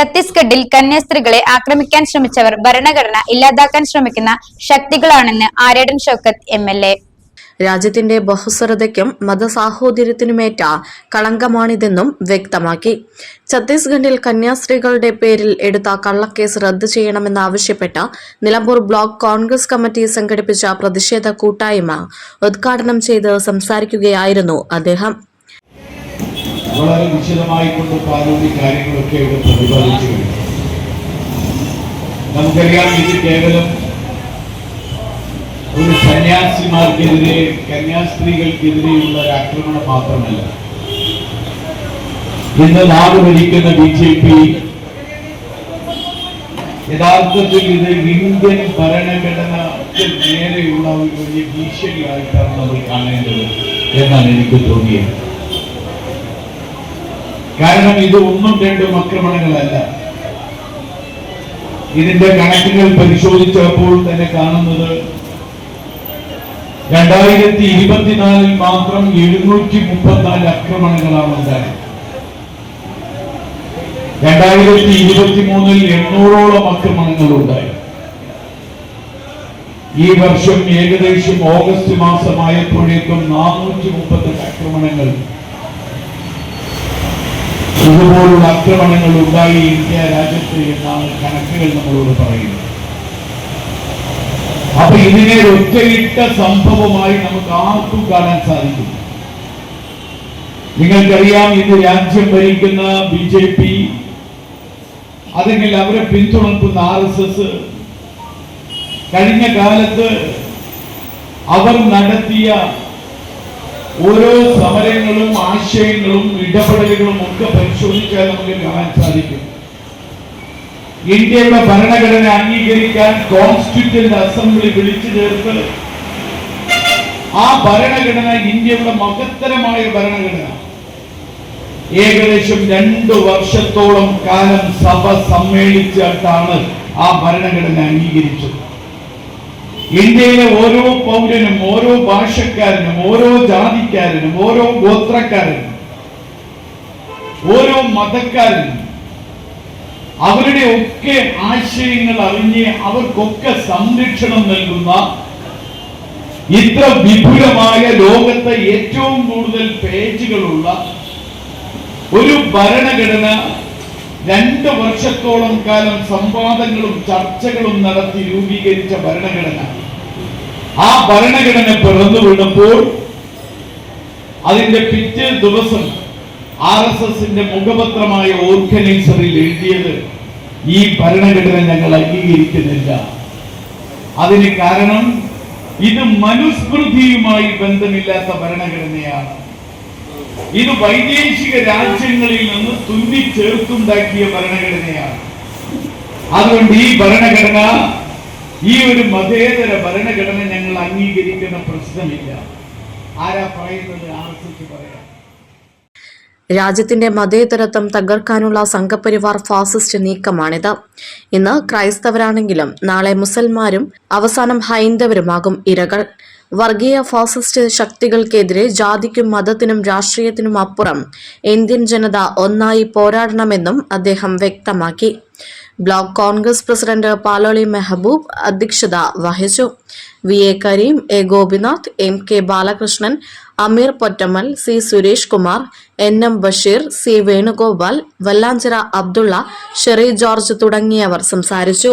ഛത്തീസ്ഗഡിൽ കന്യാസ്ത്രീകളെ ആക്രമിക്കാൻ ശ്രമിച്ചവർ ഭരണഘടന ഇല്ലാതാക്കാൻ ശ്രമിക്കുന്ന ശക്തികളാണെന്ന് Aryadan Shoukath M L A. രാജ്യത്തിന്റെ ബഹുസ്വരതയ്ക്കും മതസാഹോദര്യത്തിനുമേറ്റ കളങ്കമാണിതെന്നും വ്യക്തമാക്കി. ഛത്തീസ്ഗഡിൽ കന്യാസ്ത്രീകളുടെ പേരിൽ എടുത്ത കള്ളക്കേസ് റദ്ദു ചെയ്യണമെന്നാവശ്യപ്പെട്ട് നിലമ്പൂർ ബ്ലോക്ക് കോൺഗ്രസ് കമ്മിറ്റി സംഘടിപ്പിച്ച പ്രതിഷേധ കൂട്ടായ്മ ഉദ്ഘാടനം ചെയ്ത് സംസാരിക്കുകയായിരുന്നു അദ്ദേഹം. വളരെ വിശദമായി കൊണ്ട് പാലൂരി കാര്യങ്ങളൊക്കെ ഇവിടെ പ്രതിപാദിച്ചു കഴിഞ്ഞു. നമുക്കറിയാം ഇത് കേവലം ഒരു സന്യാസിമാർക്കെതിരെ കന്യാസ്ത്രീകൾക്കെതിരെയുള്ള ഒരു ആക്രമണം മാത്രമല്ല. ഇന്ന് നാട് ഭരിക്കുന്ന ബി ജെ പി യഥാർത്ഥത്തിൽ ഇത് ഇന്ത്യൻ ഭരണഘടനയ്ക്ക് നേരെയുള്ള ഒരു വലിയ ഭീഷണിയായിട്ടാണ് നമ്മൾ കാണേണ്ടത് എന്നാണ് എനിക്ക് തോന്നിയത്. കാരണം ഇത് ഒന്നും രണ്ടും ആക്രമണങ്ങളല്ല. ഇതിന്റെ കണക്കുകൾ പരിശോധിച്ചപ്പോൾ തന്നെ കാണുന്നത് രണ്ടായിരത്തി ഇരുപത്തിനാലിൽ മാത്രം എഴുന്നൂറ്റി മുപ്പത്തിനാല് ആക്രമണങ്ങളാണ് ഉണ്ടായത്. രണ്ടായിരത്തി ഇരുപത്തി മൂന്നിൽ എണ്ണൂറോളം ആക്രമണങ്ങൾ ഉണ്ടായി. ഈ വർഷം ഏകദേശം ഓഗസ്റ്റ് മാസമായപ്പോഴേക്കും നാനൂറ്റി മുപ്പത്തെട്ട് ആക്രമണങ്ങൾ ഇതുപോലുള്ള ആക്രമണങ്ങൾ ഉണ്ടായി ഇന്ത്യ രാജ്യത്ത് എന്നാണ് കണക്കുകൾ നമ്മളോട് പറയുന്നത്. അപ്പൊ ഇതിനെ ഒറ്റയിട്ട സംഭവമായി നമുക്ക് ആർക്കും കാണാൻ സാധിക്കും നിങ്ങൾക്കറിയാം ഇത് രാജ്യം ഭരിക്കുന്ന ബി ജെ പി അല്ലെങ്കിൽ അവരെ പിന്തുണക്കുന്ന ആർ എസ് എസ് കഴിഞ്ഞ കാലത്ത് അവർ നടത്തിയ ഓരോ സമരങ്ങളും ആശയങ്ങളും ഇടപെടലുകളും ഒക്കെ പരിശോധിച്ചാൽ നമുക്ക് കാണാൻ സാധിക്കും. ഇന്ത്യയുടെ ഭരണഘടന അംഗീകരിക്കാൻ കോൺസ്റ്റിറ്റ്യൂന്റ് അസംബ്ലി വിളിച്ചു ചേർത്ത് ആ ഭരണഘടന ഇന്ത്യയുടെ മഹത്തരമായ ഭരണഘടന. ഏകദേശം രണ്ടു വർഷത്തോളം കാലം സഭ സമ്മേളിച്ചിട്ടാണ് ആ ഭരണഘടന അംഗീകരിച്ചത്. ഇന്ത്യയിലെ ഓരോ പൗരനും ഓരോ ഭാഷക്കാരനും ഓരോ ജാതിക്കാരനും ഓരോ ഗോത്രക്കാരനും ഓരോ മതക്കാരനും അവരുടെ ഒക്കെ ആശയങ്ങൾ അറിഞ്ഞ് അവർക്കൊക്കെ സംരക്ഷണം നൽകുന്ന ഇത്ര വിപുലമായ ലോകത്തെ ഏറ്റവും കൂടുതൽ പേജുകളുള്ള ഒരു ഭരണഘടന രണ്ട് വർഷത്തോളം കാലം സംവാദങ്ങളും ചർച്ചകളും നടത്തി രൂപീകരിച്ച ഭരണഘടന. ആ ഭരണഘടന പിറന്നു വീണപ്പോൾ അതിന്റെ പിറ്റേ ദിവസം ആർ എസ് എസിന്റെ മുഖപത്രമായ ഓർഗനൈസറിൽ എഴുതിയത് ഈ ഭരണഘടന ഞങ്ങൾ അംഗീകരിക്കുന്നില്ല. അതിന് കാരണം ഇത് മനുസ്മൃതിയുമായി ബന്ധമില്ലാത്ത ഭരണഘടനയാണ്. ഇത് വൈദേശിക രാജ്യങ്ങളിൽ നിന്ന് തുന്നി ചേർത്തുണ്ടാക്കിയ ഭരണഘടനയാണ്. അതുകൊണ്ട് ഈ ഭരണഘടന ഈ ഒരു മതേതര ഭരണഘടന ഞങ്ങൾ അംഗീകരിക്കുന്ന പ്രശ്നമില്ല. ആരാ പറയുന്നത്? ആർസിച്ച് പറയാം. രാജ്യത്തിന്റെ മതേതരത്വം തകർക്കാനുള്ള സംഘപരിവാർ ഫാസിസ്റ്റ് നീക്കമാണിത്. ഇന്ന് ക്രൈസ്തവരാണെങ്കിലും നാളെ മുസൽമാരും അവസാനം ഹൈന്ദവരുമാകും ഇരകൾ. വർഗീയ ഫാസിസ്റ്റ് ശക്തികൾക്കെതിരെ ജാതിക്കും മതത്തിനും രാഷ്ട്രീയത്തിനും അപ്പുറം ഇന്ത്യൻ ജനത ഒന്നായി പോരാടണമെന്നും അദ്ദേഹം വ്യക്തമാക്കി. ബ്ലോക്ക് കോൺഗ്രസ് പ്രസിഡന്റ് പാലോളി മെഹബൂബ് അധ്യക്ഷത വഹിച്ചു. V. A. Kareem A. Gopinath M. K. Balakrishnan Ameer Pottammal C. Suresh Kumar N. M. Basheer C. Venugopal Vallanchira Abdulla Sherry George തുടങ്ങിയവർ സംസാരിച്ചു.